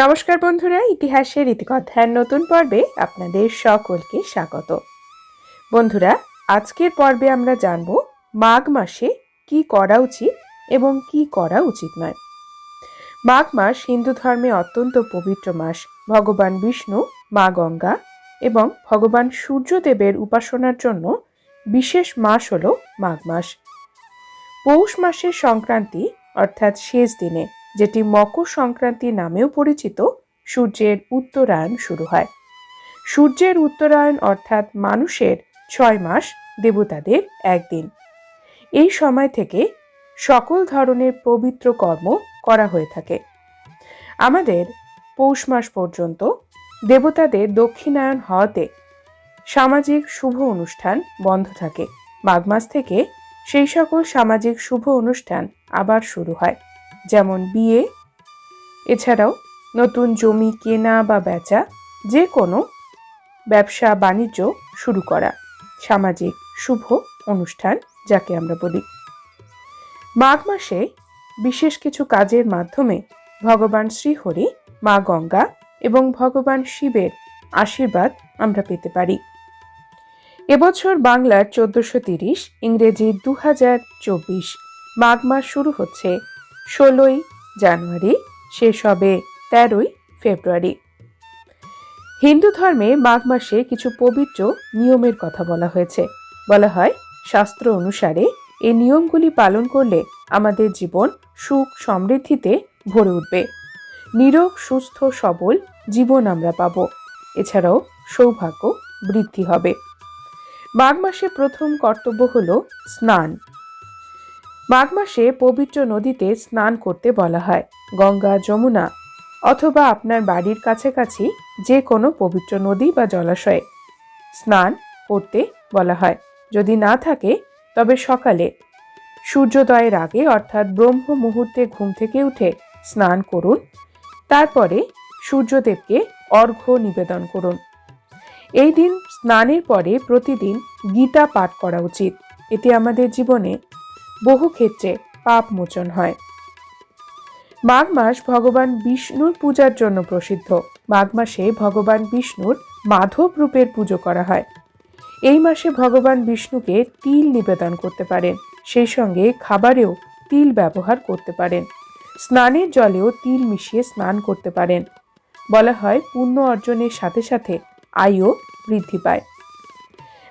নমস্কার বন্ধুরা, ইতিহাসের ইতিকথার নতুন পর্বে আপনাদের সকলকে স্বাগত। বন্ধুরা, আজকের পর্বে আমরা জানব মাঘ মাসে কি করা উচিত এবং কি করা উচিত নয়। মাঘ মাস হিন্দু ধর্মে অত্যন্ত পবিত্র মাস। ভগবান বিষ্ণু, মা গঙ্গা এবং ভগবান সূর্যদেবের উপাসনার জন্য বিশেষ মাস হল মাঘ মাস। পৌষ মাসের সংক্রান্তি, অর্থাৎ শেষ দিনে যেটি মকর সংক্রান্তি নামেও পরিচিত, সূর্যের উত্তরায়ণ শুরু হয়। সূর্যের উত্তরায়ণ অর্থাৎ মানুষের ছয় মাস, দেবতাদের একদিন। এই সময় থেকে সকল ধরনের পবিত্র কর্ম করা হয়ে থাকে। আমাদের পৌষ মাস পর্যন্ত দেবতাদের দক্ষিণায়ন হওয়াতে সামাজিক শুভ অনুষ্ঠান বন্ধ থাকে। মাঘ মাস থেকে সেই সকল সামাজিক শুভ অনুষ্ঠান আবার শুরু হয়। যেমন বিয়ে, এছাড়াও নতুন জমি কেনা বা বেচা যে কোনো ব্যবসা, বাণিজ্য শুরু করা, সামাজিক শুভ অনুষ্ঠান, যাকে আমরা বলি। মাঘ মাসে বিশেষ কিছু কাজের মাধ্যমে ভগবান শ্রীহরি, মা গঙ্গা এবং ভগবান শিবের আশীর্বাদ আমরা পেতে পারি। এবছর বাংলার চোদ্দশো তিরিশ ইংরেজি দু হাজার চব্বিশ মাঘ মাস শুরু হচ্ছে ষোলোই জানুয়ারি, শেষ হবে তেরোই ফেব্রুয়ারি। হিন্দু ধর্মে মাঘ মাসে কিছু পবিত্র নিয়মের কথা বলা হয়েছে। বলা হয়, শাস্ত্র অনুসারে এই নিয়মগুলি পালন করলে আমাদের জীবন সুখ সমৃদ্ধিতে ভরে উঠবে। নিরোগ, সুস্থ, সবল জীবন আমরা পাব। এছাড়াও সৌভাগ্য বৃদ্ধি হবে। মাঘ মাসে প্রথম কর্তব্য হল স্নান। মাঘ মাসে পবিত্র নদীতে স্নান করতে বলা হয়, গঙ্গা, যমুনা, অথবা আপনার বাড়ির কাছাকাছি যে কোনো পবিত্র নদী বা জলাশয়ে স্নান করতে বলা হয়। যদি না থাকে, তবে সকালে, সূর্যোদয়ের আগে অর্থাৎ ব্রহ্ম মুহূর্তে ঘুম থেকে উঠে স্নান করুন, তারপরে সূর্যদেবকে অর্ঘ্য নিবেদন করুন। এই দিন স্নানের পরে প্রতিদিন গীতা পাঠ করা উচিত। এতে আমাদের জীবনে বহু ক্ষেত্রে পাপ মোচন হয়। মাঘ মাস ভগবান বিষ্ণুর পূজার জন্য প্রসিদ্ধ। মাঘ মাসে ভগবান বিষ্ণুর মাধব রূপের পুজো করা হয়। এই মাসে ভগবান বিষ্ণুকে তিল নিবেদন করতে পারেন। সেই সঙ্গে খাবারেও তিল ব্যবহার করতে পারেন। স্নানের জলেও তিল মিশিয়ে স্নান করতে পারেন। বলা হয় পুণ্য অর্জনের সাথে সাথে আয়ও বৃদ্ধি পায়।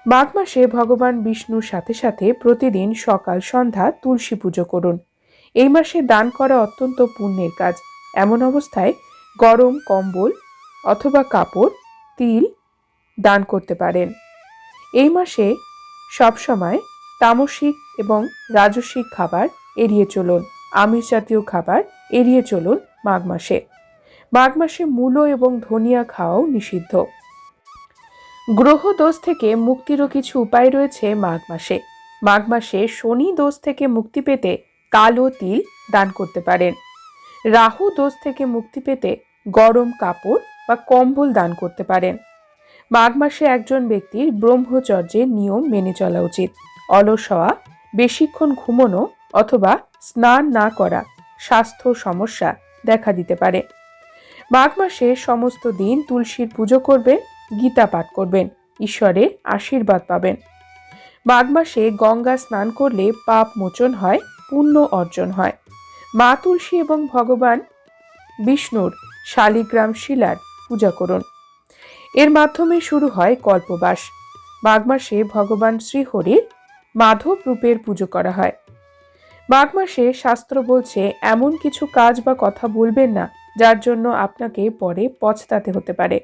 মাঘ মাসে ভগবান বিষ্ণুর সাথে সাথে প্রতিদিন সকাল, সন্ধ্যা তুলসী পুজো করুন। এই মাসে দান করা অত্যন্ত পুণ্যের কাজ। এমন অবস্থায় গরম কম্বল অথবা কাপড়, তিল দান করতে পারেন। এই মাসে সবসময় তামসিক এবং রাজস্বিক খাবার এড়িয়ে চলুন। আমিষ জাতীয় খাবার এড়িয়ে চলুন মাঘ মাসে। মাঘ মাসে মূলো এবং ধনিয়া খাওয়াও নিষিদ্ধ। গ্রহ দোষ থেকে মুক্তিরও কিছু উপায় রয়েছে মাঘ মাসে মাঘ মাসে শনি দোষ থেকে মুক্তি পেতে কালো তিল দান করতে পারেন। রাহু দোষ থেকে মুক্তি পেতে গরম কাপড় বা কম্বল দান করতে পারেন। মাঘ মাসে একজন ব্যক্তির ব্রহ্মচর্যের নিয়ম মেনে চলা উচিত। অলস হওয়া, বেশিক্ষণ ঘুমনো অথবা স্নান না করা স্বাস্থ্য সমস্যা দেখা দিতে পারে। মাঘ মাসে সমস্ত দিন তুলসীর পুজো করবেন গীতা পাঠ করবেন। ঈশ্বরের আশীর্বাদ পাবেন। মাঘ মাসে গঙ্গা স্নান করলে পাপ মোচন হয়, পুণ্য অর্জন হয়। মা তুলসী এবং ভগবান বিষ্ণুর শালিগ্রাম শিলার পূজা করুন। এর মাধ্যমে শুরু হয় কল্পবাস। মাঘ মাসে ভগবান শ্রীহরির মাধব রূপের পুজো করা হয়। মাঘ মাসে শাস্ত্র বলছে, এমন কিছু কাজ বা কথা বলবেন না, যার জন্য আপনাকে পরে পছতাতে হতে পারে।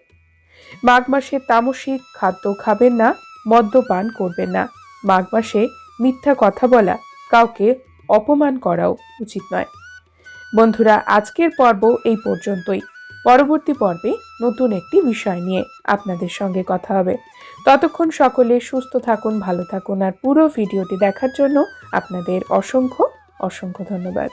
মাঘ মাসে তামসিক খাদ্য খাবেন না, মদ্যপান করবেন না। মাঘ মাসে মিথ্যা কথা বলা, কাউকে অপমান করাও উচিত নয়। বন্ধুরা, আজকের পর্ব এই পর্যন্তই। পরবর্তী পর্বে নতুন একটি বিষয় নিয়ে আপনাদের সঙ্গে কথা হবে। ততক্ষণ সকলে সুস্থ থাকুন, ভালো থাকুন, আর পুরো ভিডিওটি দেখার জন্য আপনাদের অসংখ্য অসংখ্য ধন্যবাদ।